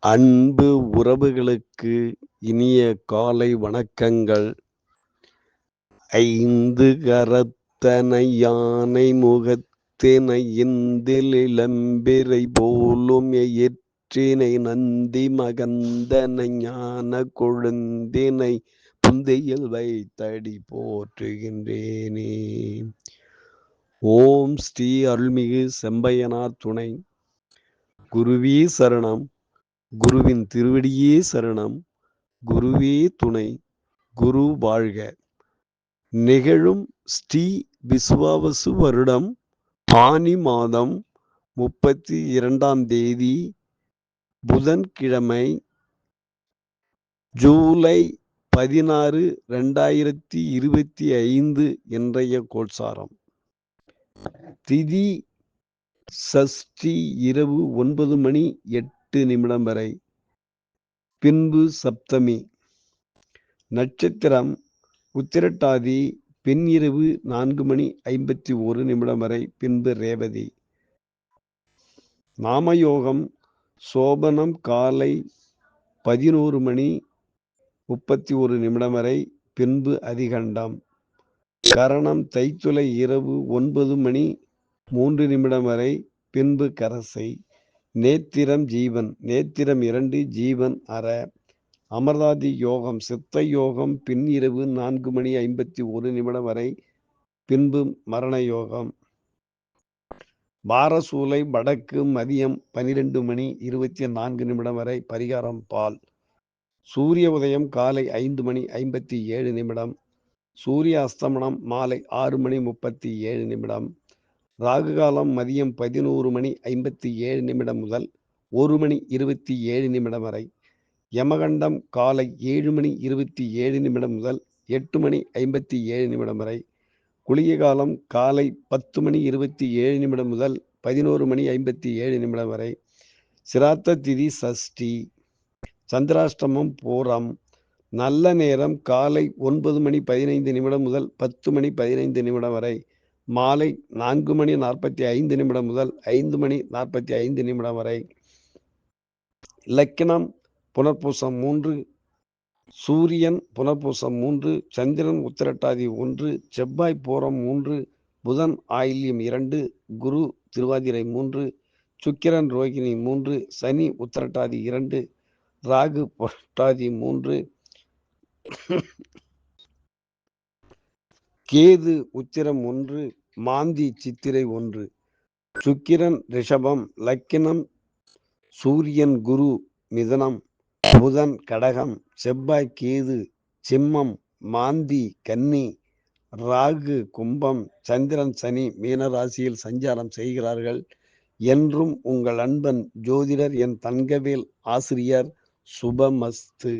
அன்பு உறவுகளுக்கு இனிய காலை வணக்கங்கள். ஐந்து கரத்தனை யானை முகத்தினை இந்தில் இளம்பிரை போலும் எயிற்றினை நந்தி மகந்தனை ஞான கொழுந்தினை புந்தையில் வைத்தடி போற்றுகின்றேனே. ஓம் ஸ்ரீ அருள்மிகு செம்பையனார் துணை. குருவி சரணம். குருவின் திருவடியே சரணம் குருவே துணை குரு வாழ்க. நிகழும் ஸ்ரீ விஸ்வாவசு வருடம் ஆனி மாதம் முப்பத்தி இரண்டாம் தேதி புதன்கிழமை ஜூலை பதினாறு ரெண்டாயிரத்தி இருபத்தி ஐந்து இன்றைய கோட்சாரம். திதி சஷ்டி இரவு ஒன்பது மணி எட்டு எட்டு நிமிடம் வரை. பின்பு சப்தமி. நட்சத்திரம் உத்திரட்டாதி பின் இரவு நான்கு மணி ஐம்பத்தி ஒரு நிமிடம் வரை பின்பு ரேவதி. நாமயோகம் சோபனம் காலை பதினோரு மணி முப்பத்தி ஒரு நிமிடம் வரை பின்பு அதிகண்டம். கரணம் தைத்துளை இரவு ஒன்பது மணி மூன்று நிமிடம் வரை பின்பு கரசை. நேத்திரம் ஜீவன் நேத்திரம் இரண்டு ஜீவன் அற. அமர்தாதி யோகம் சித்த யோகம் பின் இரவு நான்கு மணி ஐம்பத்தி ஒரு நிமிடம் வரை. பின்பு மரண யோகம். பாரசூலை வடக்கு மதியம் பனிரெண்டு மணி இருபத்தி நான்கு நிமிடம் வரை பரிகாரம் பால். சூரிய உதயம் காலை ஐந்து மணி ஐம்பத்தி ஏழு நிமிடம். சூரிய அஸ்தமனம் மாலை ஆறு மணி முப்பத்தி ஏழு நிமிடம். ராகு காலம் மதியம் பதினோரு மணி ஐம்பத்தி ஏழு நிமிடம் முதல் ஒரு மணி இருபத்தி ஏழு நிமிடம் வரை. யமகண்டம் காலை ஏழு மணி இருபத்தி ஏழு நிமிடம் முதல் எட்டு மணி ஐம்பத்தி ஏழு நிமிடம் வரை. குளிய காலம் காலை பத்து மணி இருபத்தி ஏழு நிமிடம் முதல் பதினோரு மணி ஐம்பத்தி ஏழு நிமிடம் வரை. சிராத்த திதி சஷ்டி. சந்திராஷ்டமம் பூரம். நல்ல நேரம் காலை ஒன்பது மணி பதினைந்து நிமிடம் முதல் பத்து மணி பதினைந்து நிமிடம் வரை. மாலை நான்கு மணி நாற்பத்தி ஐந்து நிமிடம் முதல் ஐந்து மணி நாற்பத்தி ஐந்து நிமிடம் வரை. இலக்கணம் புனர்பூசம் மூன்று சூரியன் புனர்பூசம் மூன்று சந்திரன் உத்திரட்டாதி ஒன்று செவ்வாய் பூரம் மூன்று புதன் ஆயில்யம் இரண்டு குரு திருவாதிரை மூன்று சுக்கிரன் ரோகிணி மூன்று சனி உத்திரட்டாதி இரண்டு ராகு புரட்டாதி மூன்று. கேது உத்திரம் ஒன்று மாந்தி சித்திரை ஒன்று. சுக்கிரன் ரிஷபம் லக்கினம் சூரியன் குரு மிதனம் புதன் கடகம் செவ்வாய் கேது சிம்மம் மாந்தி கன்னி ராகு கும்பம் சந்திரன் சனி மீன ராசியில் சஞ்சாரம் செய்கிறார்கள். என்றும் உங்கள் அன்பன் ஜோதிடர் என் தங்கவேல் ஆசிரியர் சுபமஸ்து.